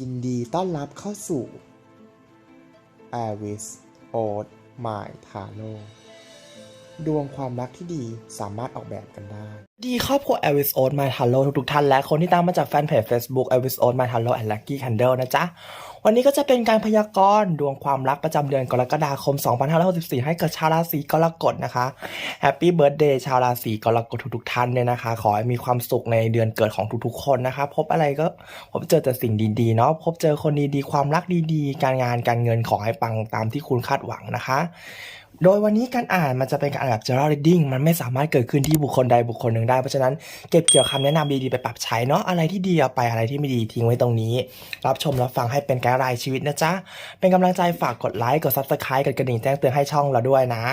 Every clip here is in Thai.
ยินดีต้อนรับเข้าสู่ a r i s o d My t a r o ดวงความรักที่ดีสามารถออกแบบกันได้ ดีครอบครัว e v i s o d My t a r o ทุกๆท่านและคนที่ตามมาจากแฟนเพจ Facebook e v i s o d My t a r o and Lucky Candle นะจ๊ะ วันนี้ก็จะเป็นการพยากรณ์ดวงความรักประจำเดือนกรกฎาคม 2564 ให้กับชาวราศีกรกฎนะคะ Happy Birthday ชาวราศีกรกฎทุกๆท่านเนี่ยนะคะ ขอให้มีความสุขในเดือนเกิดของทุกๆ คนนะคะ พบอะไรก็พบเจอแต่สิ่งดีๆเนาะพบเจอคนดีๆ ความรักดีๆ การงานการเงินขอให้ปังตามที่คุณคาดหวังนะคะ โดยวันนี้การอ่านมันจะเป็นการอ่านแบบ general reading มันไม่สามารถเกิดขึ้นที่บุคคลใดบุคคลหนึ่งได้ เพราะฉะนั้นเก็บเกี่ยวคำแนะนำดีๆ ไปปรับใช้เนาะอะไรที่ดีเอาไปอะไรที่ไม่ดีทิ้งไว้ตรงนี้ รับชมรับฟังให้เป็นการไลน์ชีวิตนะจ๊ะ เป็นกำลังใจฝากกดไลค์กด subscribe กดกระดิ่งแจ้งเตือนให้ช่องเราด้วยนะ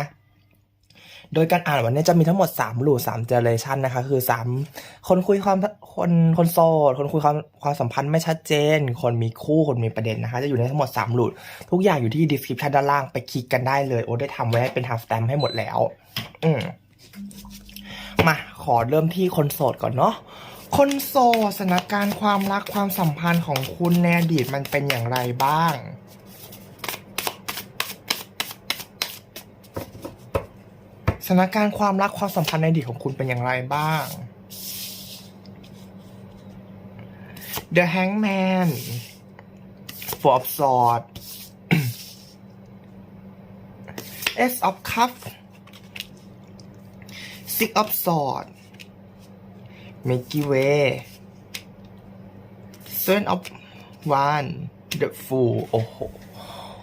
โดยการอ่านวันนี้จะมีทั้งหมด3หลู3เจเนเรชันนะคะคือ 3 คนคุยความคนคนโสดคนคุยความความสัมพันธ์ไม่ชัดเจน คนมีคู่คนมีประเด็นนะคะ จะอยู่ในทั้งหมด3หลูทุกอย่างอยู่ที่ description ด้านล่างไปคลิกกันได้เลยโอ้ได้ทำไว้เป็น time stamp ให้หมดแล้ว อืมมาขอเริ่มที่คนโสดก่อนเนาะคนโสดสถานการณ์ความรักความสัมพันธ์ของคุณในอดีตมันเป็นอย่างไรบ้าง ถานการณ์ความรักความสัมพันธ์ในอดีตของคุณเป็นอย่างไรบ้าง The Hangman Four of Swords of Cup, Six of Swords Milky Way Seven of Wands The Fool โอ้โห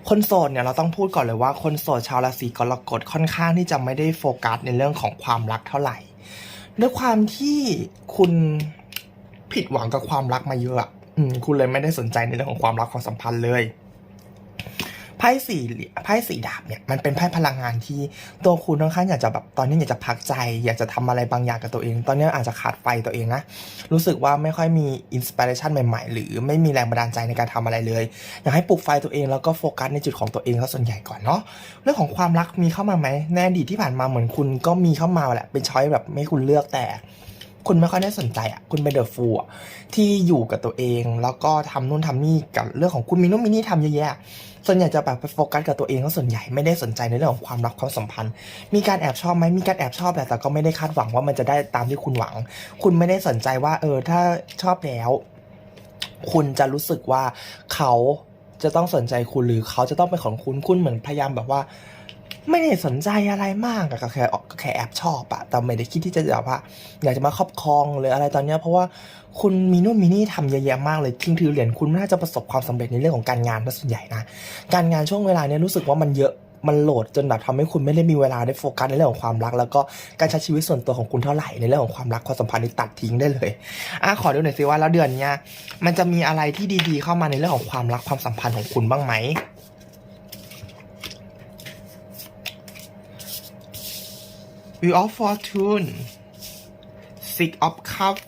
คนโสดเนี่ยเราต้องพูดก่อนเลยว่าคนโสดชาวราศีกรกฎค่อนข้างที่จะไม่ได้โฟกัสในเรื่องของความรักเท่าไหร่ ด้วยความที่คุณผิดหวังกับความรักมาเยอะอืมคุณเลยไม่ได้สนใจในเรื่องของความรักความสัมพันธ์เลย ไพ่สีไพ่สีดาบเนี่ยมันเป็นไพ่พลังงานที่ตัวคุณค่อนข้างอยากจะแบบตอนนี้อยากจะพักใจ อยากจะทำอะไรบางอย่างกับตัวเอง ตอนนี้อาจจะขาดไฟตัวเองนะรู้สึกว่าไม่ค่อยมีอินสปิเรชันใหม่ๆ หรือไม่มีแรงบันดาลใจในการทำอะไรเลย อยากให้ปลุกไฟตัวเองแล้วก็โฟกัสในจุดของตัวเองเขาส่วนใหญ่ก่อนเนาะเรื่องของความรักมีเข้ามาไหมในอดีตที่ผ่านมาเหมือนคุณก็มีเข้ามาแหละเป็นช้อยแบบไม่คุณเลือกแต่ คุณไม่ค่อยได้สนใจอะ คุณเป็นเดอะฟูลอะที่อยู่กับตัวเอง แล้วก็ทำนู่นทำนี่กับเรื่องของคุณมีนู่นมีนี่ทำเยอะแยะ ส่วนใหญ่จะแบบไปโฟกัสกับตัวเองเขาส่วนใหญ่ไม่ได้สนใจในเรื่องของความรักความสัมพันธ์ มีการแอบชอบไหมมีการแอบชอบแหละแต่ก็ไม่ได้คาดหวังว่ามันจะได้ตามที่คุณหวัง คุณไม่ได้สนใจว่า เออถ้าชอบแล้ว คุณจะรู้สึกว่าเขาจะต้องสนใจคุณหรือเขาจะต้องเป็นของคุณคุณเหมือนพยายามแบบว่า ไม่ได้สนใจอะไรมากอะก็แค่ก็แค่แอบชอบอะแต่ไม่ได้คิดที่จะแบบว่าอยากจะมาครอบครองหรืออะไรตอนเนี้ยเพราะว่าคุณมีนู่นมีนี่ทำเยอะแยะมากเลยทิ้งถือเหรียญคุณน่าจะประสบความสำเร็จในเรื่องของการงานซะส่วนใหญ่นะการงานช่วงเวลาเนี้ยรู้สึกว่ามันเยอะมันโหลดจนแบบทำให้คุณไม่ได้มีเวลาได้โฟกัสในเรื่องของความรัก แล้วก็การใช้ชีวิตส่วนตัวของคุณเท่าไหร่ในเรื่องของความรักความสัมพันธ์นี่ตัดทิ้งได้เลยอะขอดูหน่อยสิว่าแล้วเดือนเนี้ยมันจะมีอะไรที่ดีๆ เข้ามาในเรื่องของความรักความสัมพันธ์ของคุณบ้างไหม Wheel of Fortune Six of Cups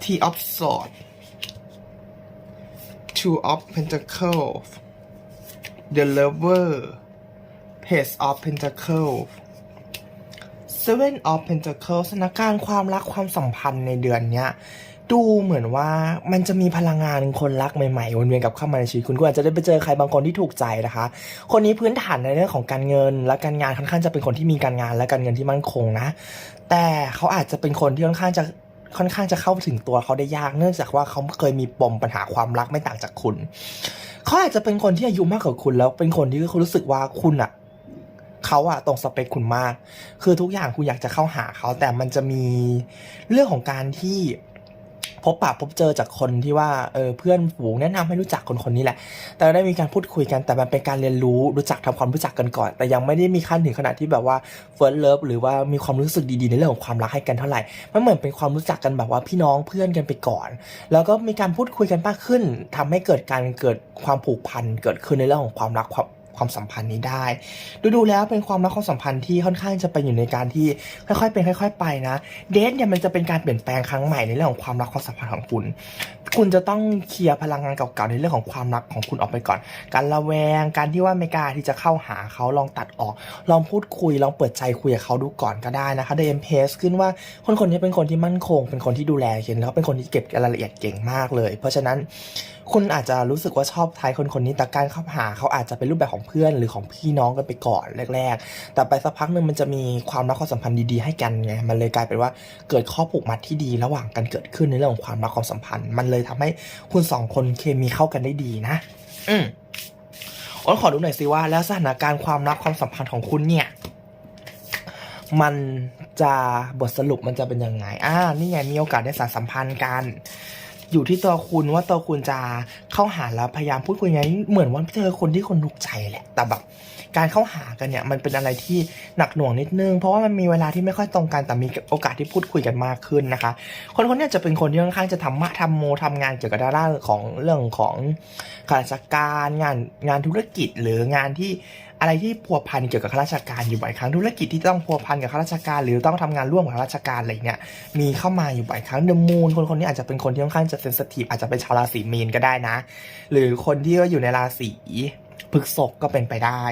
Tea of Swords Two of Pentacles The Lover Page of Pentacles Seven of Pentacles สถานการณ์ความรักความสัมพันธ์ในเดือนเนี้ย ดูเหมือนว่ามันจะมีพลังงานคนรักใหม่ๆวนเวียนกับเข้ามาในชีวิตคุณคุณอาจจะได้ไปเจอใครบางคนที่ถูกใจนะคะ คนนี้พื้นฐานในเรื่องของการเงิน และการงานค่อนข้างจะเป็นคนที่มีการงานและการเงินที่มั่นคงนะ แต่เขาอาจจะเป็นคนที่ค่อนข้างจะค่อนข้างจะเข้าถึงตัวเขาได้ยากเนื่องจากว่าเขาเคยมีปมปัญหาความรักไม่ต่างจากคุณ เขาอาจจะเป็นคนที่อายุมากกว่าคุณแล้วเป็นคนที่เขารู้สึกว่าคุณอะเขาอะตรงสเปคคุณมาก คือทุกอย่างคุณอยากจะเข้าหาเขาแต่มันจะมีเรื่องของการที่ พบปะพบเจอจากคนที่ว่าเออเพื่อนฝูงแนะนำให้รู้จักคนคนนี้แหละ แต่ได้มีการพูดคุยกันแต่มันเป็นการเรียนรู้รู้จักทำความรู้จักกันก่อน แต่ยังไม่ได้มีขั้นถึงขนาดที่แบบว่าเฟิร์สเลิฟหรือว่ามีความรู้สึกดีๆในเรื่องของความรักให้กันเท่าไหร่มันเหมือนเป็นความรู้จักกันแบบว่าพี่น้องเพื่อนกันไปก่อน แล้วก็มีการพูดคุยกันมากขึ้นทำให้เกิดการเกิดความผูกพันเกิดขึ้นในเรื่องของความรักความ ความสัมพันธ์นี้ได้ ดูดูๆแล้วเป็นความรักความสัมพันธ์ที่ค่อนข้างจะเป็นอยู่ในการที่ค่อยๆเป็นค่อย ๆ ไปนะ เดทเนี่ยมันจะเป็นการเปลี่ยนแปลงครั้งใหม่ในเรื่องของความรักความสัมพันธ์ของคุณ คุณจะต้องเคลียร์พลังงานเก่าๆในเรื่องของความรักของคุณออกไปก่อน การระแวง การที่ว่าไม่กล้าที่จะเข้าหาเขาลองตัดออก ลองพูดคุยลองเปิดใจคุยกับเขาดูก่อนก็ได้นะคะได้เอ็มเพสขึ้นว่าคนคนนี้เป็นคนที่มั่นคง เป็นคนที่ดูแลเห็นแล้วเป็นคนที่เก็บรายละเอียดเก่งมากเลย เพราะฉะนั้น คุณอาจจะรู้สึกว่าชอบทายคนคนนี้แต่การเข้าหาเขาอาจจะเป็นรูปแบบของเพื่อนหรือของพี่น้องกันไปก่อนแรก ๆ แต่ไปสักพักหนึ่งมันจะมีความรักความสัมพันธ์ดีๆให้กันไงมันเลยกลายเป็นว่าเกิดข้อผูกมัดที่ดีระหว่างกันเกิดขึ้นในเรื่องของความรักความสัมพันธ์ มันเลยทำให้คุณสองคนเคมีเข้ากันได้ดีนะ อืมอ้นขอดูหน่อยสิว่าแล้วสถานการณ์ความรักความสัมพันธ์ของคุณเนี่ย มันจะบทสรุปมันจะเป็นยังไง อ่า นี่ไงมีโอกาสได้สานสัมพันธ์กัน อยู่ที่ตัวคุณว่าตัวคุณจะเข้าหาแล้วพยายามพูดคุยไงเหมือนว่าเจอคนที่คนถูกใจแหละแต่แบบ การเข้าหากันเนี่ยมันเป็นอะไรที่หนักหน่วงนิดนึง เพราะว่ามันมีเวลาที่ไม่ค่อยตรงกันแต่มีโอกาสที่พูดคุยกันมากขึ้นนะคะ คนคนนี้จะเป็นคนที่ค่อนข้างจะทำมะทำโมทำงานเกี่ยวกับด้านของเรื่องของข้าราชการงานงานธุรกิจหรืองานที่อะไรที่พัวพันเกี่ยวกับข้าราชการอยู่บ่อยครั้งธุรกิจที่ต้องพัวพันกับข้าราชการ หรือต้องทำงานร่วมกับข้าราชการอะไรเนี่ยมีเข้ามาอยู่บ่อยครั้งเดมูนคนคนนี้อาจจะเป็นคนที่ค่อนข้างจะเซนสทีฟอาจจะเป็นชาวราศีมีนก็ได้นะ หรือคนที่อยู่ในราศี พฤษภก็เป็นไปได้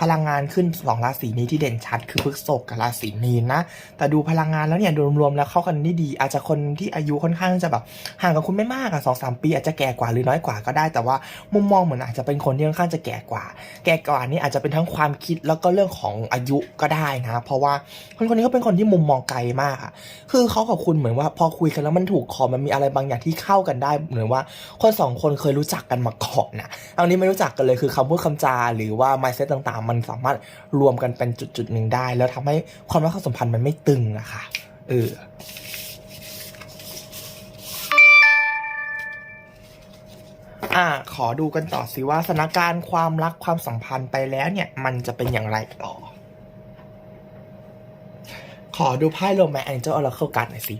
พลังงานขึ้นสองราศีนี้ที่เด่นชัด คือพฤษภกับราศีมีนนะ แต่ดูพลังงานแล้วเนี่ยโดยรวมๆแล้วเข้ากันได้ดี อาจจะคนที่อายุค่อนข้างจะแบบห่างกับคุณไม่มากอะสองสามปี อาจจะแก่กว่าหรือน้อยกว่าก็ได้ แต่ว่ามุมมองเหมือนอาจจะเป็นคนที่ค่อนข้างจะแก่กว่า แก่กว่านี่อาจจะเป็นทั้งความคิดแล้วก็เรื่องของอายุก็ได้นะ เพราะว่าคนคนนี้เขาเป็นคนที่มุมมองไกลมากอะคือเขากับคุณเหมือนว่าพอคุยกันแล้วมันถูกคอมันมีอะไรบางอย่างที่เข้ากันได้เหมือนว่าคนสองคนเคยรู้จักกันมาก่อนนะอันนี้ไม่รู้จักกันเลยคือคำพูดคำจาหรือว่า mindset ต่างๆ มันสามารถรวมกันเป็นจุดๆหนึ่งได้ แล้วทำให้ความรักความสัมพันธ์มันไม่ตึงอะค่ะเอออะขอดูกันต่อสิว่าสถานการณ์ความรักความสัมพันธ์ไปแล้วเนี่ย มันจะเป็นอย่างไรต่อ ขอดูไพ่โรแมนแองเจิลออร์เคิลการ์ดหน่อยสิ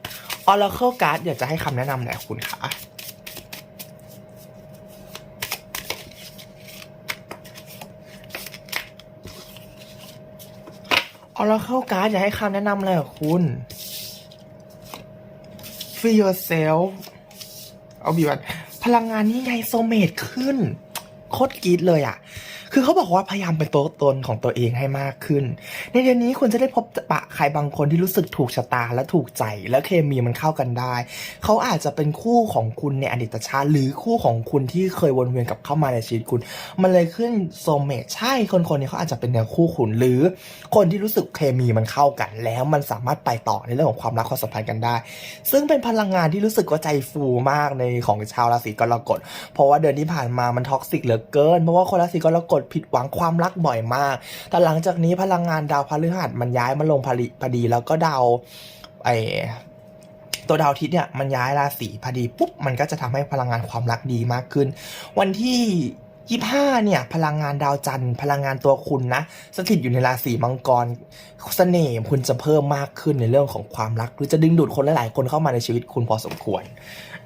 ออร์เคิลการ์ดอยากจะให้คำแนะนำหน่อยคุณคะ เอาเราเข้าการ์ดอยากให้คำแนะนำอะไรกับคุณ Feel yourself เอาบีวันพลังงานนี้ไงโซเมตขึ้น โคตรกรีดเลยอะ คือเขาบอกว่าพยายามเป็นตัวตนของตัวเองให้มากขึ้น ในเดือนนี้คุณจะได้พบปะใครบางคนที่รู้สึกถูกชะตาและถูกใจ และเคมีมันเข้ากันได้ เขาอาจจะเป็นคู่ของคุณในอดีตชาติ หรือคู่ของคุณที่เคยวนเวียนกับเข้ามาในชีวิตคุณ มันเลยขึ้นโซเมตใช่คนคนนี้เขาอาจจะเป็นแนวคู่คุณหรือ คนที่รู้สึกเคมีมันเข้ากัน แล้วมันสามารถไปต่อในเรื่องของความรักความสัมพันธ์กันได้ ซึ่งเป็นพลังงานที่รู้สึกว่าใจฟูมากในของชาวราศีกรกฎเพราะว่าเดือนที่ผ่านมามันท็อกซิกเหลือเกินเพราะว่าคนราศีกรกฎผิดหวังความรักบ่อยมาก แต่หลังจากนี้พลังงานดาวพฤหัสมันย้ายมาลงพลิพอดีแล้วก็ดาวไอตัวดาวอาทิติเนี่ยมันย้ายราศีพอดีปุ๊บมันก็จะทำให้พลังงานความรักดีมากขึ้น วันที่ยี่ห้าเนี่ยพลังงานดาวจันทร์พลังงานตัวคุณนะสถิตอยู่ในราศีมังกรเสน่ห์คุณจะเพิ่มมากขึ้นในเรื่องของความรัก หรือจะดึงดูดคนหลายๆคนเข้ามาในชีวิตคุณพอสมควร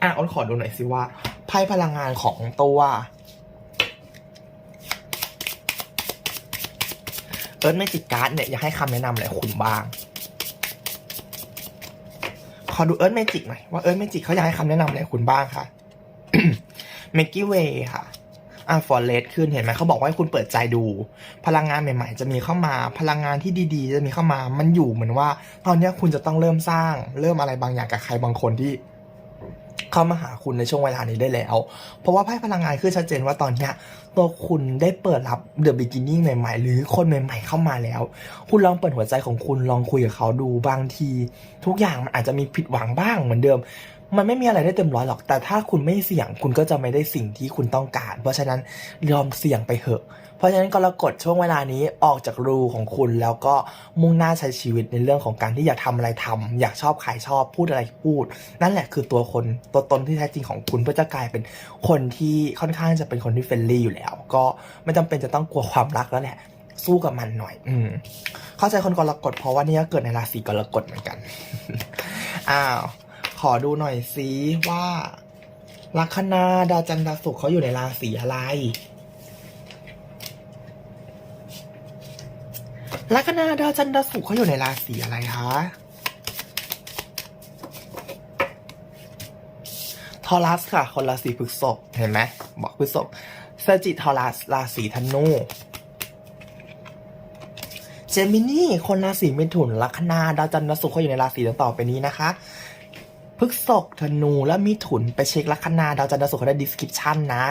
อะอ้นขอดูหน่อยสิว่าไพ่พลังงานของตัว เอิร์ธไม่จิกการ์ดเนี่ยอยากให้คำแนะนำอะไรคุณบ้าง ขอดูเอิร์ธเมจิกหน่อยว่าเอิร์ธเมจิกเขาอยากให้คำแนะนำอะไรคุณบ้างค่ะเมกกี้เวย์ค่ะอะฟอร์เรสขึ้นเห็นไหมเขาบอกว่าให้คุณเปิดใจดู พลังงานใหม่ ๆ จะมีเข้ามา พลังงานที่ดี ๆ จะมีเข้ามา มันอยู่เหมือนว่า ตอนนี้คุณจะต้องเริ่มสร้าง เริ่มอะไรบางอย่างกับใครบางคนที่ เข้ามาหาคุณในช่วงเวลานี้ได้แล้ว เพราะว่าไพ่พลังงานคือชัดเจนว่าตอนเนี้ยตัวคุณได้เปิดรับเดอะบิกินิ่งใหม่ๆ หรือคนใหม่ ๆ เข้ามาแล้ว คุณลองเปิดหัวใจของคุณลองคุยกับเขาดูบางที ทุกอย่างมันอาจจะมีผิดหวังบ้างเหมือนเดิม มันไม่มีอะไรได้เต็มร้อยหรอก แต่ถ้าคุณไม่เสี่ยงคุณก็จะไม่ได้สิ่งที่คุณต้องการ เพราะฉะนั้นยอมเสี่ยงไปเถอะ เพราะฉะนั้นกรกฎช่วงเวลานี้ออกจากรูของคุณแล้วก็มุ่งหน้าใช้ชีวิตในเรื่องของการที่อยากทำอะไรทำอยากชอบใครชอบพูดอะไรพูด นั่นแหละคือตัวคนตัวตนที่แท้จริงของคุณเพื่อจะกลายเป็นคนที่ค่อนข้างจะเป็นคนที่เฟรนลี่อยู่แล้ว ก็ไม่จำเป็นจะต้องกลัวความรักแล้วแหละสู้กับมันหน่อย อืม เข้าใจคนกรกฎเพราะว่านี่ก็เกิดในราศีกรกฎเหมือนกัน อ้าว ขอดูหน่อยซิว่าลัคนาดาวจันทร์ดาวศุกร์เขาอยู่ในราศีอะไรลัคนาดาวจันทร์ดาวศุกร์เขาอยู่ในราศีอะไรคะทอรัสค่ะ คนราศีพฤษภเห็นไหมบอกพฤษภเซจิทอรัสราศีธนูเจมินี่คนราศีเมถุนลัคนาดาวจันทร์ดาวศุกร์เขาอยู่ในราศีต่อไปนี้นะคะ พฤษภธนูและมิถุนไปเช็คลัคนาดาวจันทร์ดาวศุกร์เขาได้ดีสคริปชันนะ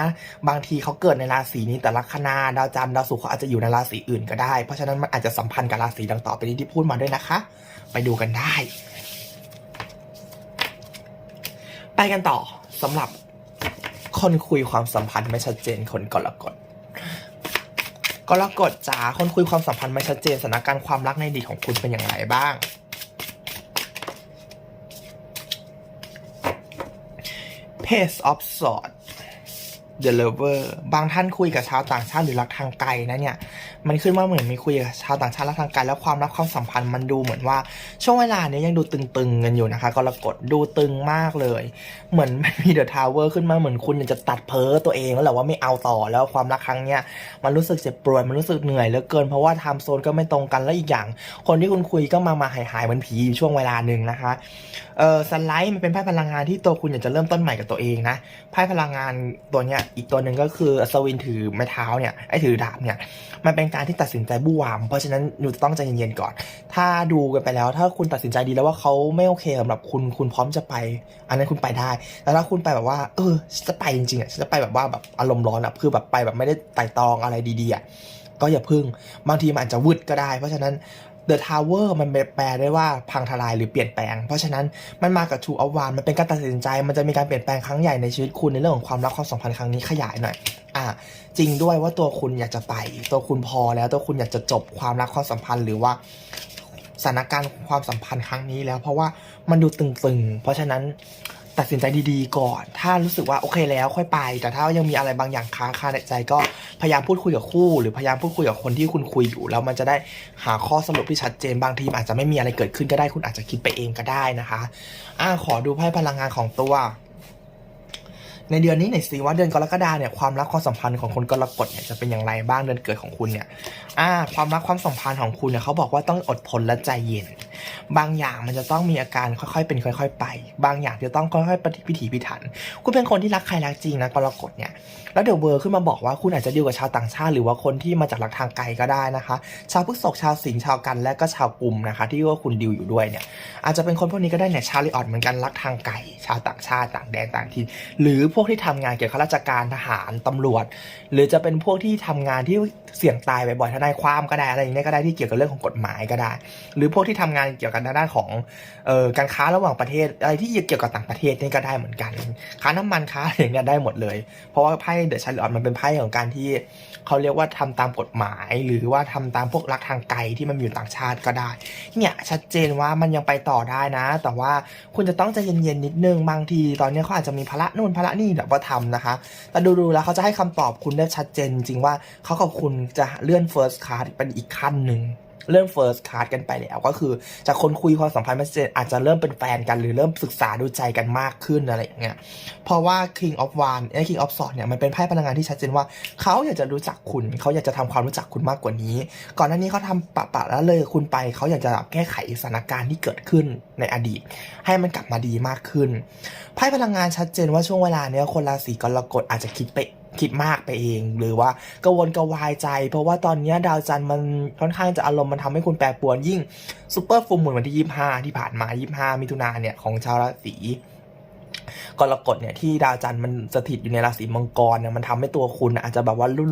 บางทีเขาเกิดในราศีนี้แต่ลัคนาดาวจันทร์ดาวศุกร์เขาอาจจะอยู่ในราศีอื่นก็ได้ เพราะฉะนั้นมันอาจจะสัมพันธ์กับราศีดังต่อไปนี้ที่พูดมาด้วยนะคะ ไปดูกันได้ ไปกันต่อสำหรับคนคุยความสัมพันธ์ไม่ชัดเจนคนกรกฎกรกฎจ๋าคนคุยความสัมพันธ์ไม่ชัดเจนสถานการณ์ความรักในอดีตของคุณเป็นอย่างไรบ้าง Page of Swords The Lover บางท่านคุยกับชาวต่างชาติหรือรักทางไกลนะเนี่ย มันขึ้นมาเหมือนมีคุยกับชาวต่างชาติรักทางไกลแล้วความรักความสัมพันธ์มันดูเหมือนว่าช่วงเวลาเนี้ยยังดูตึงๆกันอยู่นะคะกรกฎดูตึงมากเลย เหมือนมันมีเดอะทาวเวอร์ขึ้นมาเหมือนคุณอยากจะตัดเพ้อตัวเองแล้วแหละว่าไม่เอาต่อแล้วความรักครั้งเนี้ยมันรู้สึกเจ็บปวดมันรู้สึกเหนื่อยเหลือเกินเพราะว่าไทม์โซนก็ไม่ตรงกันแล้วอีกอย่าง คนที่คุณคุยก็มามาหายหายเหมือนผีอยู่ช่วงเวลาหนึ่งนะคะเออสไลด์มันเป็นไพ่พลังงานที่ตัวคุณอยากจะเริ่มต้นใหม่กับตัวเองนะไพ่พลังงานตัวเนี้ยอีกตัวหนึ่งก็คืออัศวินถือไม้เท้าเนี่ยไอ้ถือดาบเนี่ยมันเป็นการที่ตัดสินใจบู้วาม เพราะฉะนั้นหนูต้องใจเย็นๆก่อน ถ้าดูกันไปแล้ว ถ้าคุณตัดสินใจดีแล้วว่าเขาไม่โอเคสำหรับคุณคุณพร้อมจะไป อันนั้นคุณไปได้แต่ถ้าคุณไปแบบว่า เออจะไปจริงๆอะจะไปแบบว่าแบบอารมณ์ร้อนอะคือแบบไปแบบไม่ได้ไต่ตองอะไรดีๆอะก็อย่าพึ่งบางทีมันอาจจะวืดก็ได้ เพราะฉะนั้น The Tower มันแปลได้ว่าพังทลายหรือเปลี่ยนแปลง เพราะฉะนั้นมันมากับ Two of Wands มันเป็นการตัดสินใจ มันจะมีการเปลี่ยนแปลงครั้งใหญ่ในชีวิตคุณในเรื่องของความรักความสัมพันธ์ครั้งนี้ขยายหน่อยอ่าจริงด้วยว่าตัวคุณอยากจะไป ตัวคุณพอแล้วตัวคุณอยากจะจบความรักความสัมพันธ์หรือว่าสถานการณ์ความสัมพันธ์ครั้งนี้แล้ว เพราะว่ามันดูตึงๆ เพราะฉะนั้น ตัดสินใจดีๆ ก่อน ถ้ารู้สึกว่าโอเคแล้วค่อยไป แต่ถ้ายังมีอะไรบางอย่างค้างคาในใจก็พยายามพูดคุยกับคู่ หรือพยายามพูดคุยกับคนที่คุณคุยอยู่แล้วมันจะได้หาข้อสรุปที่ชัดเจนบางทีอาจจะไม่มีอะไรเกิดขึ้นก็ได้คุณอาจจะคิดไปเองก็ได้นะคะอ่าขอดูไพ่พลังงานของตัว ในเดือนนี้หน่อยสิว่าเดือนกรกฎาเนี่ยความรักความสัมพันธ์ของคนกรกฎเนี่ยจะเป็นอย่างไรบ้างเดือนเกิดของคุณเนี่ยอ่าความรักความสัมพันธ์ของคุณเนี่ยเขาบอกว่าต้องอดทนและใจเย็น บางอย่างมันจะต้องมีอาการค่อยๆเป็นค่อย ๆ ไป บางอย่างจะต้องค่อยๆปฏิพิถีพิถัน คุณเป็นคนที่รักใครรักจริงนะกรกฎเนี่ยแล้วเดี๋ยวเวอร์ขึ้นมาบอกว่าคุณอาจจะดีลกับชาวต่างชาติ หรือว่าคนที่มาจากหลักทางไกลก็ได้นะคะ ชาวพฤษภชาวสิงห์ชาวกันและก็ชาวกลุ่มนะคะ ที่ว่าคุณดีลอยู่ด้วยเนี่ยอาจจะเป็นคนพวกนี้ก็ได้เนี่ยชาลีออดเหมือนกันรักทางไกลชาวต่างชาติต่างแดนต่างถิ่นหรือพวกที่ทำงานเกี่ยวกับราชการทหารตำรวจ หรือจะเป็นพวกที่ทำงานที่เสี่ยงตายบ่อยๆทนายความก็ได้อะไรอย่างเงี้ยก็ได้ที่เกี่ยวกับเรื่องของกฎหมายก็ได้ หรือพวกที่ทำงานเกี่ยวกับด้านของเอ่อการค้าระหว่างประเทศอะไรที่เกี่ยวกับต่างประเทศนี่ก็ได้เหมือนกัน ค้าน้ำมันค้าอะไรอย่างเงี้ยได้หมดเลย เพราะว่าไพ่เดอะชาร์ลอตมันเป็นไพ่ของการที่เขาเรียกว่าทำตามกฎหมาย หรือว่าทำตามพวกรักทางไกลที่มันอยู่ต่างชาติก็ได้ เนี่ยชัดเจนว่ามันยังไปต่อได้นะ แต่ว่าคุณจะต้องใจเย็นๆนิดนึงบางที ตอนนี้เขาอาจจะมีภาระนู่นภาระนี่แบบว่าทำนะคะ แต่ดูๆแล้วเขาจะให้คำตอบคุณได้ชัดเจนจริงว่าเขากับคุณจะเลื่อน first card เป็นอีกขั้นหนึ่ง เริ่ม first card กันไปแล้วก็คือจากคนคุยความสัมพันธ์ม่ชัดเจนอาจจะเริ่มเป็นแฟนกันหรือเริ่มศึกษาดูใจกันมากขึ้นอะไรอย่างเงี้ยเพราะว่า King of Wands ไอ้ King of Swords เนี่ยมันเป็นไพ่พลังงานที่ชัดเจนว่าเขาอยากจะรู้จักคุณเขาอยากจะทำความรู้จักคุณมากกว่านี้ ก่อนหน้านี้เขาทำปะปะแล้วเลยคุณไปเขาอยากจะแก้ไขสถานการณ์ที่เกิดขึ้นในอดีต ให้มันกลับมาดีมากขึ้นไพ่พลังงานชัดเจนว่าช่วงเวลาเนี้ยคนราศีกรกฎอาจจะคิดไป คิดมากไปเอง หรือว่ากังวลกระวายใจ เพราะว่าตอนนี้ดาวจันทร์มันค่อนข้างจะอารมณ์มันทำให้คุณแปรปรวนยิ่งซูเปอร์ฟูลมูนวันที่ 25 ที่ผ่านมา 25 มิถุนาเนี่ยของชาวราศีกรกฎเนี่ยที่ดาวจันทร์มันสถิตอยู่ในราศีมังกรเนี่ยมันทำให้ตัวคุณอาจจะแบบว่ารุน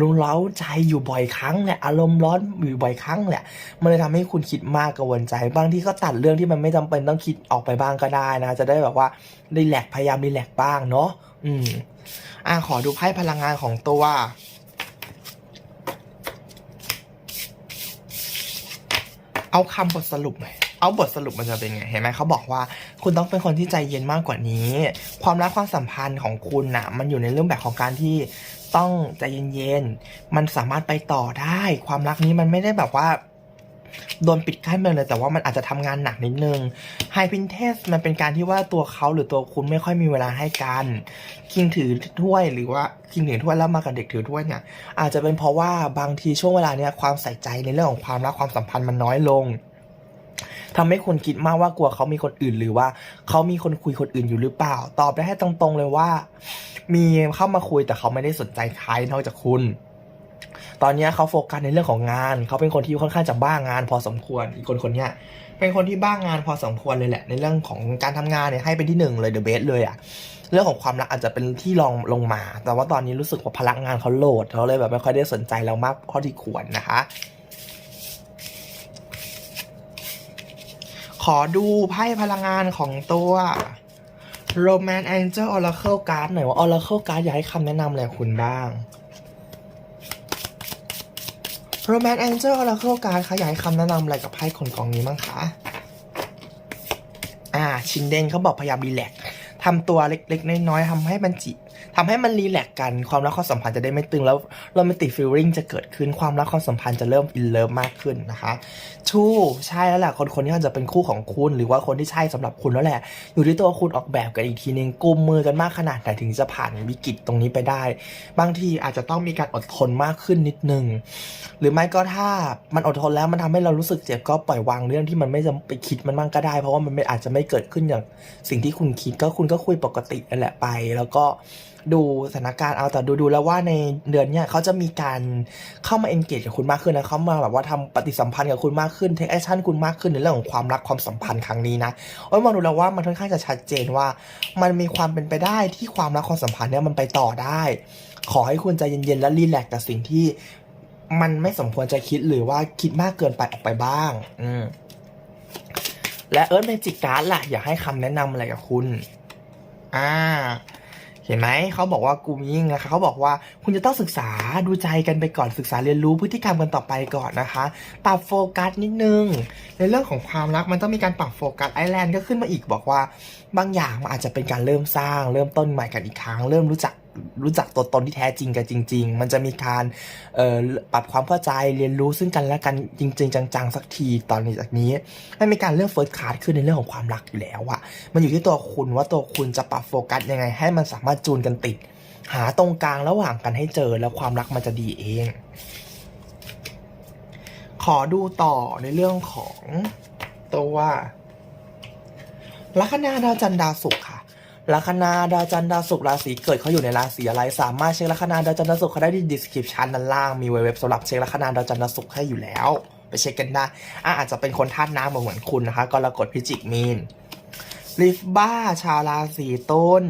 รุนเร้าใจอยู่บ่อยครั้งแหละอารมณ์ร้อนอยู่บ่อยครั้งแหละมันเลยทำให้คุณคิดมากกังวลใจ บางที่ก็ตัดเรื่องที่มันไม่จำเป็นต้องคิดออกไปบ้างก็ได้นะ จะได้แบบว่ารีแลกพยายามรีแลกบ้างเนาะอืม อะขอดูไพ่พลังงานของตัวเอาคำบทสรุปหน่อยเอาบทสรุปมันจะเป็นไง เห็นไหมเขาบอกว่าคุณต้องเป็นคนที่ใจเย็นมากกว่านี้ ความรักความสัมพันธ์ของคุณน่ะมันอยู่ในเรื่องแบบของการที่ต้องใจเย็นๆ มันสามารถไปต่อได้ ความรักนี้มันไม่ได้แบบว่า โดนปิดกั้นไปเลย แต่ว่ามันอาจจะทำงานหนักนิดนึงไฮพินเทสมันเป็นการที่ว่าตัวเขาหรือตัวคุณไม่ค่อยมีเวลาให้กันคิงถือถ้วยหรือว่าคิงถือถ้วยแล้วมากับเด็กถือถ้วยเนี่ยอาจจะเป็นเพราะว่าบางทีช่วงเวลาเนี้ยความใส่ใจในเรื่องของความรักความสัมพันธ์มันน้อยลงทำให้คุณคิดมากว่ากลัวเขามีคนอื่นหรือว่าเขามีคนคุยคนอื่นอยู่หรือเปล่า ตอบได้ให้ตรงๆเลยว่า มีเข้ามาคุยแต่เขาไม่ได้สนใจใครนอกจากคุณ ตอนนี้เขาโฟกัสในเรื่องของงาน เขาเป็นคนที่ค่อนข้างจะบ้างาน พอสมควร อีกคนคนนี้เป็นคนที่บ้างานพอสมควรเลยแหละ ในเรื่องของการทำงานเนี่ยให้เป็นที่หนึ่งเลยเดอะเบสเลยอะเรื่องของความรักอาจจะเป็นที่รองลงมา แต่ว่าตอนนี้รู้สึกว่าพลังงานเขาโหลดเขาเลยแบบไม่ค่อยได้สนใจเรามากเท่าที่ควรนะคะ ขอดูไพ่พลังงานของตัว Romance Angel Oracle Card หน่อยว่า Oracle Card อยากให้คำแนะนำอะไรคุณบ้าง Romance Angel Oracle Card คะอยากให้คำแนะนำอะไรกับไพ่คนกองนี้บ้างคะอ่าชินเดนเขาบอกพยายามรีแลกทำตัวเล็กๆ น้อยๆทำให้มันจิทำให้มันรีแลกซ์กันความรักความสัมพันธ์จะได้ไม่ตึงแล้วโรแมนติกฟิลลิ่งจะเกิดขึ้นความรักความสัมพันธ์จะเริ่มอินเลิฟมากขึ้นนะคะ ชูใช่แล้วแหละคนคนนี้อาจจะเป็นคู่ของคุณ หรือว่าคนที่ใช่สำหรับคุณแล้วแหละ อยู่ที่ตัวคุณออกแบบกันอีกทีนึงกุมมือกันมากขนาดไหนถึงจะผ่านวิกฤตตรงนี้ไปได้ บางทีอาจจะต้องมีการอดทนมากขึ้นนิดนึง หรือไม่ก็ถ้ามันอดทนแล้วมันทำให้เรารู้สึกเจ็บก็ปล่อยวางเรื่องที่มันไม่จำไปคิดมันบ้างก็ได้ เพราะว่ามันไม่อาจจะไม่เกิดขึ้นอย่างสิ่งที่คุณคิดก็คุณก็คุยปกตินั่นแหละไป แล้วก็ดูสถานการณ์เอาแต่ดูดูแล้วว่าในเดือนเนี้ยเขาจะมีการเข้ามา engage กับคุณมากขึ้นนะเขามาแบบว่าทำปฏิสัมพันธ์กับคุณมากขึ้น take action คุณมากขึ้นในเรื่องของความรักความสัมพันธ์ครั้งนี้นะโอ้ยมองดูแล้วว่ามันค่อนข้างจะชัดเจนว่า มันมีความเป็นไปได้ที่ความรักความสัมพันธ์เนี่ยมันไปต่อได้ ขอให้คุณใจเย็นๆและรีแลกซ์กับสิ่งที่ มันไม่สมควรจะคิดหรือว่าคิดมากเกินไปออกไปบ้าง อืมและเอิร์ธเมจิกการ์ดล่ะ อยากให้คำแนะนำอะไรกับคุณ อ่า เห็นไหมเขาบอกว่ากูมิ่งนะคะเขาบอกว่าคุณจะต้องศึกษาดูใจกันไปก่อนศึกษาเรียนรู้พฤติกรรมกันต่อไปก่อนนะคะ ปรับโฟกัสนิดนึง ในเรื่องของความรักมันต้องมีการปรับโฟกัสไอแลนด์ก็ขึ้นมาอีกบอกว่า บางอย่างมันอาจจะเป็นการเริ่มสร้าง เริ่มต้นใหม่กันอีกครั้ง เริ่มรู้จัก รู้จักตัวตนที่แท้จริงกันจริง ๆ มันจะมีการเอ่อปรับความเข้าใจเรียนรู้ซึ่งกันและกันจริง ๆ จังๆ สักทีตอนนี้จากนี้ไม่มีการเรื่องเฟิร์สคาร์ดขึ้นในเรื่องของความรักอยู่แล้วอะมันอยู่ที่ตัวคุณว่าตัวคุณจะปรับโฟกัสยังไง ให้มันสามารถจูนกันติด หาตรงกลางระหว่างกันให้เจอแล้วความรักมันจะดีเอง ขอดูต่อในเรื่องของตัวลัคนาดาวจันทร์ดาวศุกร์ค่ะ ลัคนาดาวจันทร์ดาวศุกร์ราศีเกิดเขาอยู่ในราศีอะไร สามารถเช็คลัคนาดาวจันทร์ดาวศุกร์เขาได้ที่ description ด้านล่างมีเว็บสำหรับเช็คลัคนาดาวจันทร์ดาวศุกร์ให้อยู่แล้ว ไปเช็คกันได้อะอาจจะเป็นคนธาตุน้ำเหมือนคุณนะคะกรกฎพิจิกมีนลิฟบ้าชาวราศีต้น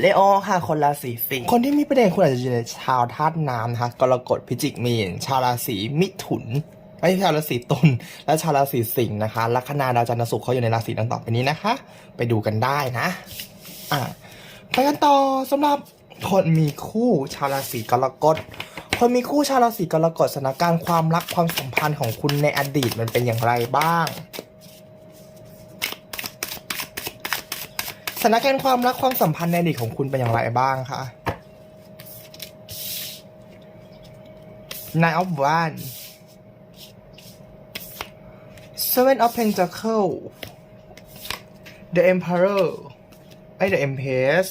เลโอค่ะคนราศีสิงคนที่มีประเด็นคุณอาจจะอยู่ในชาวธาตุน้ำนะคะกรกฎพิจิกมีน ชาวราศีมิถุน ไม่ใช่ชาวราศีตุลและชาวราศีสิงห์นะคะลัคนาดาวจันทร์ศุกร์เขาอยู่ในราศีดังต่อไปนี้นะคะ ไปดูกันได้นะ อะไปกันต่อสำหรับคนมีคู่ชาวราศีกรกฎคนมีคู่ชาวราศีกรกฎสถานการณ์ความรักความสัมพันธ์ของคุณในอดีตมันเป็นอย่างไรบ้างสถานการณ์ความรักความสัมพันธ์ในอดีตของคุณเป็นอย่างไรบ้างคะ Nine of Wands Seven of Pentacles The Emperor ไอ้ The Empress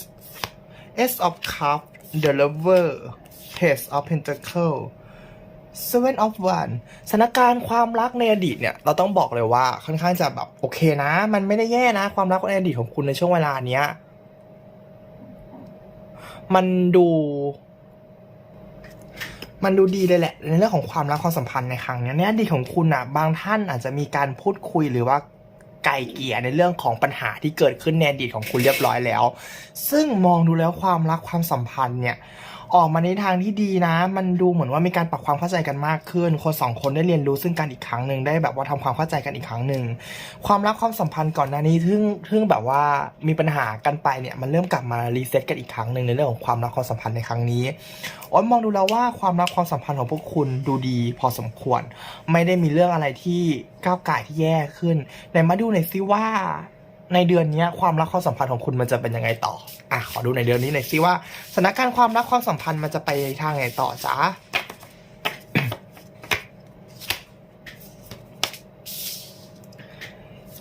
Ace of Cup The Lover Page of Pentacles Seven of One สถานการณ์ความรักในอดีตเนี่ย เราต้องบอกเลยว่าค่อนข้างจะแบบโอเคนะ มันไม่ได้แย่นะ ความรักในอดีตของคุณในช่วงเวลาเนี้ย มันดู มันดูดีเลยแหละ ในเรื่องของความรักความสัมพันธ์ในครั้งนี้ในอดีตของคุณอะบางท่านอาจจะมีการพูดคุยหรือว่าไก่เกลี่ยในเรื่องของปัญหาที่เกิดขึ้นในอดีตของคุณเรียบร้อยแล้ว ซึ่งมองดูแล้วความรักความสัมพันธ์เนี่ย ออกมาในทางที่ดีนะ มันดูเหมือนว่ามีการปรับความเข้าใจกันมากขึ้น คนสองคนได้เรียนรู้ซึ่งกันอีกครั้งหนึ่งได้แบบว่าทำความเข้าใจกันอีกครั้งหนึ่งความรักความสัมพันธ์ก่อนหน้านี้ทึ่งทึ่งแบบว่ามีปัญหากันไปเนี่ยมันเริ่มกลับมารีเซ็ตกันอีกครั้งหนึ่งในเรื่องของความรักความสัมพันธ์ในครั้งนี้อ้ยมองดูแล้วว่าความรักความสัมพันธ์ของพวกคุณดูดี พอสมควร ไม่ได้มีเรื่องอะไรที่ก้าวไก่ที่แย่ขึ้นไหนมาดูหน่อยซิว่า ในเดือนนี้ความรักความสัมพันธ์ของคุณมันจะเป็นยังไงต่อ อะขอดูในเดือนนี้หน่อยสิว่าสถานการณ์ความรักความสัมพันธ์มันจะไปทางไหนต่อจ้า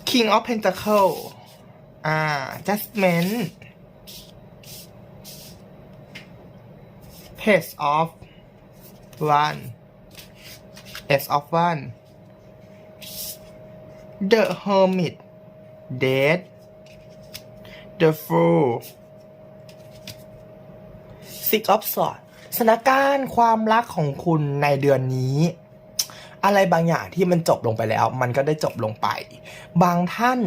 King of Pentacles อ่า Judgment Page of One Ace of One The Hermit Dead The Fool Six of Swords สถานการณ์ความรักของคุณในเดือนนี้ อะไรบางอย่างที่มันจบลงไปแล้ว มันก็ได้จบลงไป บางท่าน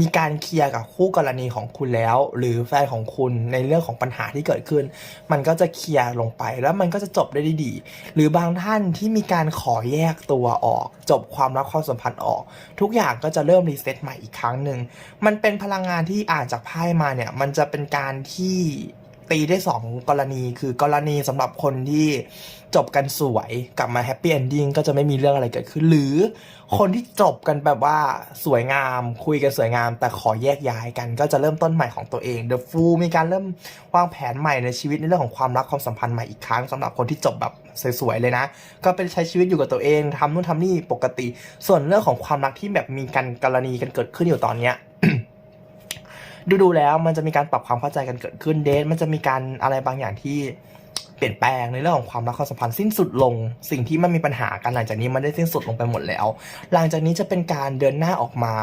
มีการเคลียร์กับคู่กรณีของคุณแล้ว หรือแฟนของคุณในเรื่องของปัญหาที่เกิดขึ้น มันก็จะเคลียร์ลงไปแล้วมันก็จะจบได้ดี หรือบางท่านที่มีการขอแยกตัวออก จบความรักความสัมพันธ์ออก ทุกอย่างก็จะเริ่มรีเซ็ตใหม่อีกครั้งหนึ่งมันเป็นพลังงานที่อ่านจากไพ่มาเนี่ยมันจะเป็นการที่ ตีได้สองกรณีคือกรณีสำหรับคนที่จบกันสวยกลับมาแฮปปี้เอนดิ้งก็จะไม่มีเรื่องอะไรเกิดขึ้น หรือคนที่จบกันแบบว่าสวยงามคุยกันสวยงาม แต่ขอแยกย้ายกันก็จะเริ่มต้นใหม่ของตัวเอง The Fool มีการเริ่มวางแผนใหม่ในชีวิตในเรื่องของความรักความสัมพันธ์ใหม่อีกครั้งสำหรับคนที่จบแบบสวยๆเลยนะ ก็เป็นใช้ชีวิตอยู่กับตัวเองทำนู่นทำนี่ปกติ ส่วนเรื่องของความรักที่แบบมีการกรณีกันเกิดขึ้นอยู่ตอนเนี้ย ดูดูๆแล้วมันจะมีการปรับความเข้าใจกันเกิดขึ้นเดทมันจะมีการอะไรบางอย่างที่เปลี่ยนแปลงในเรื่องของความรักความสัมพันธ์สิ้นสุดลง สิ่งที่มันมีปัญหากันหลังจากนี้มันได้สิ้นสุดลงไปหมดแล้ว หลังจากนี้จะเป็นการเดินหน้าออกมา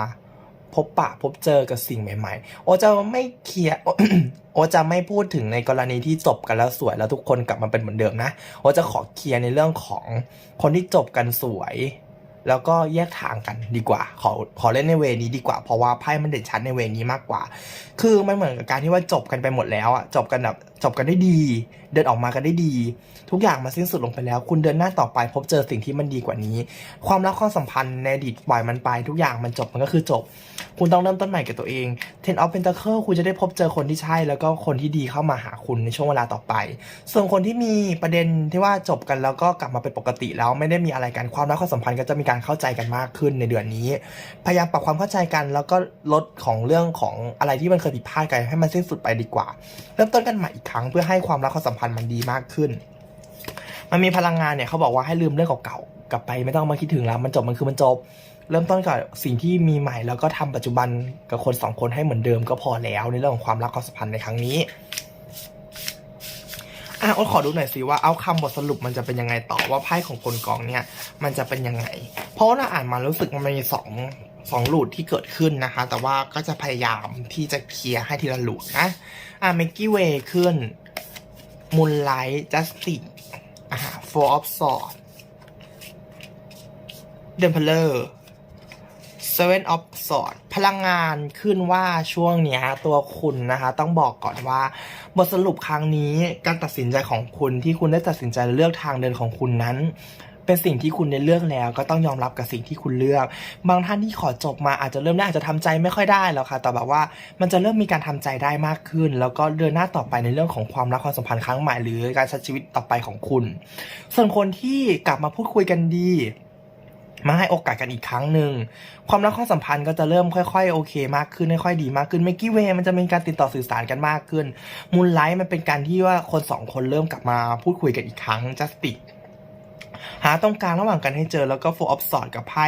พบปะพบเจอกับสิ่งใหม่ ๆ โอจะไม่เคลียร์โอจะไม่พูดถึงในกรณีที่จบกันแล้วสวยแล้วทุกคนกลับมาเป็นเหมือนเดิมนะโอจะขอเคลียร์ในเรื่องของคนที่จบกันสวย แล้วก็แยกทางกันดีกว่า ขอขอเล่นในเวนี้ดีกว่า เพราะว่าไพ่มันเด่นชัดในเวนี้มากกว่า คือมันเหมือนกับการที่ว่าจบกันไปหมดแล้วอะจบกันแบบจบกันได้ดี เดินออกมากันได้ดี ทุกอย่างมาสิ้นสุดลงไปแล้ว คุณเดินหน้าต่อไป พบเจอสิ่งที่มันดีกว่านี้ ความรักความสัมพันธ์ในอดีตปล่อยมันไป ทุกอย่างมันจบมันก็คือจบ คุณต้องเริ่มต้นใหม่กับตัวเอง Ten of Pentacle คุณจะได้พบเจอคนที่ใช่ แล้วก็คนที่ดีเข้ามาหาคุณในช่วงเวลาต่อไป ส่วนคนที่มีประเด็นที่ว่าจบกันแล้วก็กลับมาเป็นปกติแล้วไม่ได้มีอะไรกันความรักความสัมพันธ์ก็จะมีการเข้าใจกันมากขึ้นในเดือนนี้ พยายามปรับความเข้าใจกัน แล้วก็ลดของเรื่องของอะไรที่มันเคยผิดพลาดกันให้มันสิ้นสุดไปดีกว่า เริ่มต้นกันใหม่อีกครั้งเพื่อให้ความรักความสัมพันธ์มันดีมากขึ้น มันมีพลังงานเนี่ยเขาบอกว่าให้ลืมเรื่องเก่าๆกลับไปไม่ต้องมาคิดถึงแล้ว มันจบมันคือมันจบ เริ่มต้นกับสิ่งที่มีใหม่แล้วก็ทำปัจจุบันกับคนสองคนให้เหมือนเดิมก็พอแล้วในเรื่องของความรักความสัมพันธ์ในครั้งนี้อะอ๊ตขอดูหน่อยสิว่าเอาคำบทสรุปมันจะเป็นยังไงต่อว่าไพ่ของคนกองเนี่ย มันจะเป็นยังไง เพราะเราอ่านมารู้สึกมันมีสองสองหลุดที่เกิดขึ้นนะคะ แต่ว่าก็จะพยายามที่จะเคลียร์ให้ทีละหลุดนะอะเมกกี้เวย์ขึ้น มูลไลท์จัสติกอะ four of swords เดมเพลอร์เซเว่นออฟสอดพลังงานขึ้นว่าช่วงเนี้ยตัวคุณนะคะ ต้องบอกก่อนว่า บทสรุปครั้งนี้การตัดสินใจของคุณที่คุณได้ตัดสินใจเลือกทางเดินของคุณนั้น เป็นสิ่งที่คุณได้เลือกแล้ว ก็ต้องยอมรับกับสิ่งที่คุณเลือก บางท่านที่ขอจบมาอาจจะเริ่มได้อาจจะทำใจไม่ค่อยได้แล้วค่ะ แต่แบบว่ามันจะเริ่มมีการทำใจได้มากขึ้น แล้วก็เดินหน้าต่อไปในเรื่องของความรักความสัมพันธ์ครั้งใหม่หรือการใช้ชีวิตต่อไปของคุณ ส่วนคนที่กลับมาพูดคุยกันดีมาให้โอกาสกันอีกครั้งหนึ่งความรักความสัมพันธ์ก็จะเริ่มค่อยๆ โอเค มากขึ้นค่อยๆดีมากขึ้นเมกกี้เวมันจะมีการติดต่อสื่อสารกันมากขึ้นมูลไลท์มันเป็นการที่ว่าคนสองคนเริ่มกลับมาพูดคุยกันอีกครั้งจัสติก หาตรงกลางระหว่างกันให้เจอแล้วก็โฟออฟสอดกับไพ่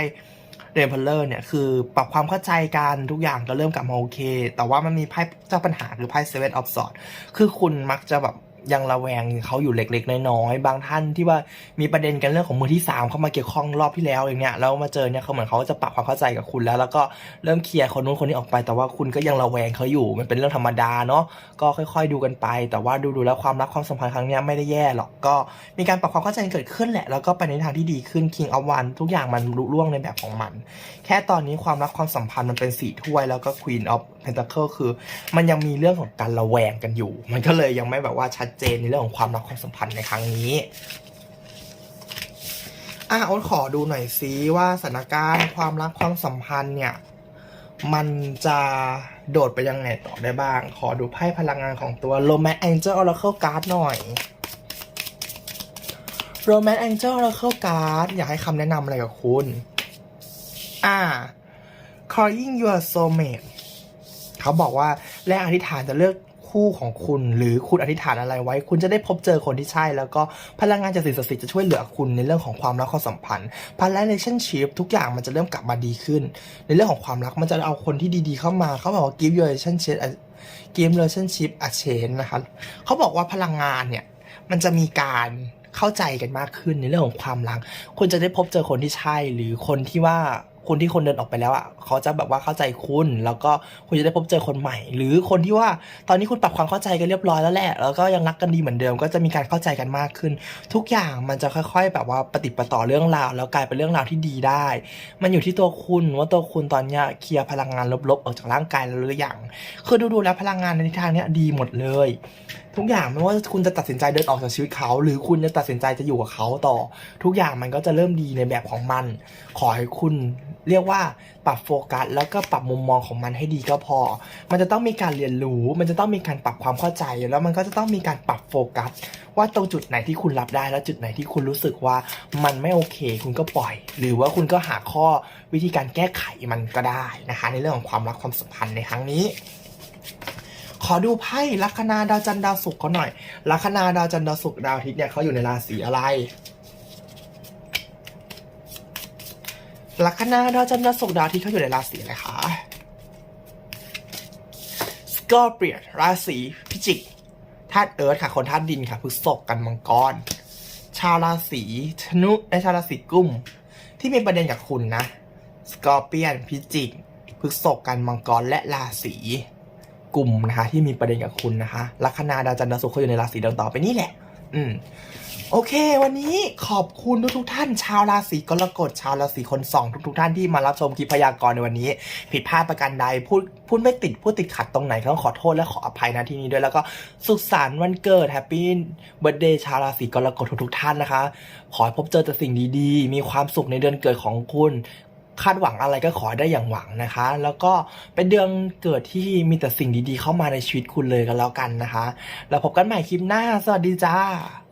เรนเพลเลอร์เนี่ยคือปรับความเข้าใจกันทุกอย่างก็เริ่มกลับมาโอเค แต่ว่ามันมีไพ่เจ้าปัญหาคือไพ่เซเว่นออฟสอดคือคุณมักจะแบบ ยังระแวงเขาอยู่เล็กๆ น้อยๆ บางท่านที่ว่ามีประเด็นกันเรื่องของมือที่สามเข้ามาเกี่ยวข้องรอบที่แล้วอย่างเนี้ยแล้วมาเจอเนี่ยเขาเหมือนเขาจะปรับความเข้าใจกับคุณแล้ว แล้วก็เริ่มเคลียร์คนนู้นคนนี้ออกไป แต่ว่าคุณก็ยังระแวงเขาอยู่ มันเป็นเรื่องธรรมดาเนาะก็ค่อยๆดูกันไป แต่ว่าดูๆแล้วความรักความสัมพันธ์ครั้งเนี้ยไม่ได้แย่หรอกก็มีการปรับความเข้าใจเกิดขึ้นแหละแล้วก็ไปในทางที่ดีขึ้น King of One ทุกอย่างมันลุล่วงในแบบของมัน แค่ตอนนี้ความรักความสัมพันธ์มันเป็นสี่ถ้วยแล้วก็ Queen of Pentacle คือ มันยังมีเรื่องของการระแวงกันอยู่ มันก็เลยยังไม่แบบว่าชัดเจนในเรื่องของความรักความสัมพันธ์ในครั้งนี้อะโอ๊ตขอดูหน่อยซิว่าสถานการณ์ความรักความสัมพันธ์เนี่ย มันจะโดดไปยังไงต่อได้บ้าง ขอดูไพ่พลังงานของตัว Romance Angel Oracle Card หน่อย Romance Angel Oracle Card อยากให้คำแนะนำอะไรกับคุณ อ่า Calling Your Soulmate เขาบอกว่าแรงอธิษฐานจะเลือก คู่ของคุณ หรือคุณอธิษฐานอะไรไว้ คุณจะได้พบเจอคนที่ใช่ แล้วก็พลังงานจากสิ่งศักดิ์สิทธิ์จะช่วยเหลือคุณในเรื่องของความรักความสัมพันธ์พันและ relationship ทุกอย่างมันจะเริ่มกลับมาดีขึ้น ในเรื่องของความรักมันจะเอาคนที่ดีๆเข้ามาเขาบอกว่า give your relationship a give relationship a change นะคะเขาบอกว่าพลังงานเนี่ยมันจะมีการเข้าใจกันมากขึ้นในเรื่องของความรัก คุณจะได้พบเจอคนที่ใช่หรือคนที่ว่า คนที่คนเดินออกไปแล้วอะเขาจะแบบว่าเข้าใจคุณ แล้วก็คุณจะได้พบเจอคนใหม่ หรือคนที่ว่าตอนนี้คุณปรับความเข้าใจกันเรียบร้อยแล้วแหละแล้วก็ยังรักกันดีเหมือนเดิม ก็จะมีการเข้าใจกันมากขึ้น ทุกอย่างมันจะค่อยๆ แบบว่าปฏิปต่อเรื่องราว แล้วกลายเป็นเรื่องราวที่ดีได้ มันอยู่ที่ตัวคุณว่าตัวคุณตอนนี้เคลียร์พลังงานลบๆออกจากร่างกายแล้วหรือยังคือดูๆแล้วพลังงานในทิศทางนี้ดีหมดเลย ทุกอย่างไม่ว่าคุณจะตัดสินใจเดินออกจากชีวิตเขา หรือคุณจะตัดสินใจจะอยู่กับเขาต่อ ทุกอย่างมันก็จะเริ่มดีในแบบของมัน ขอให้คุณเรียกว่าปรับโฟกัส แล้วก็ปรับมุมมองของมันให้ดีก็พอ มันจะต้องมีการเรียนรู้ มันจะต้องมีการปรับความเข้าใจ แล้วมันก็จะต้องมีการปรับโฟกัส ว่าตรงจุดไหนที่คุณรับได้ แล้วจุดไหนที่คุณรู้สึกว่ามันไม่โอเค คุณก็ปล่อย หรือว่าคุณก็หาข้อวิธีการแก้ไขมันก็ได้นะคะ ในเรื่องของความรักความสัมพันธ์ในครั้งนี้ ขอดูไพ่ลัคนาดาวจันทร์ดาวศุกร์เขาหน่อย ลัคนาดาวจันทร์ดาวศุกร์ดาวอาทิตย์เนี่ยเขาอยู่ในราศีอะไร ลัคนาดาวจันทร์ดาวศุกร์ดาวอาทิตย์เขาอยู่ในราศีอะไรคะสกอร์เปียราศีพิจิกธาตุเอิร์ธค่ะ คนธาตุดินค่ะพฤษภกันมังกร ชาวราศีธนุไอยชาวราศีกุม ที่มีประเด็นกับคุณนะ สกอร์เปียนพิจิกพฤษภกันมังกรและราศี กุมนะคะที่มีประเด็นกับคุณนะคะลัคนาดาวจันทร์ดาวศุกร์เขาอยู่ในราศีดังต่อไปนี่แหละ อืมโอเค วันนี้ขอบคุณทุกทุกๆท่าน ชาวราศีกรกฎชาวราศีคนส่องทุกทุกๆท่านที่มารับชมคลิปพยากรณ์ในวันนี้ ผิดพลาดประการใดพูดพูดไม่ติดพูดติดขัดตรงไหนก็ต้องขอโทษและขออภัยนะที่นี้ด้วยแล้วก็สุขสันต์วันเกิดแฮปปี้เบิร์ดเดย์ชาวราศีกรกฎทุกทุกๆท่านนะคะ ขอให้พบเจอแต่สิ่งดีๆ มีความสุขในเดือนเกิดของคุณ คาดหวังอะไรก็ขอได้อย่างหวังนะคะ แล้วก็เป็นเดือนเกิดที่มีแต่สิ่งดีๆ เข้ามาในชีวิตคุณเลยกันแล้วกันนะคะ แล้วพบกันใหม่คลิปหน้า สวัสดีจ้า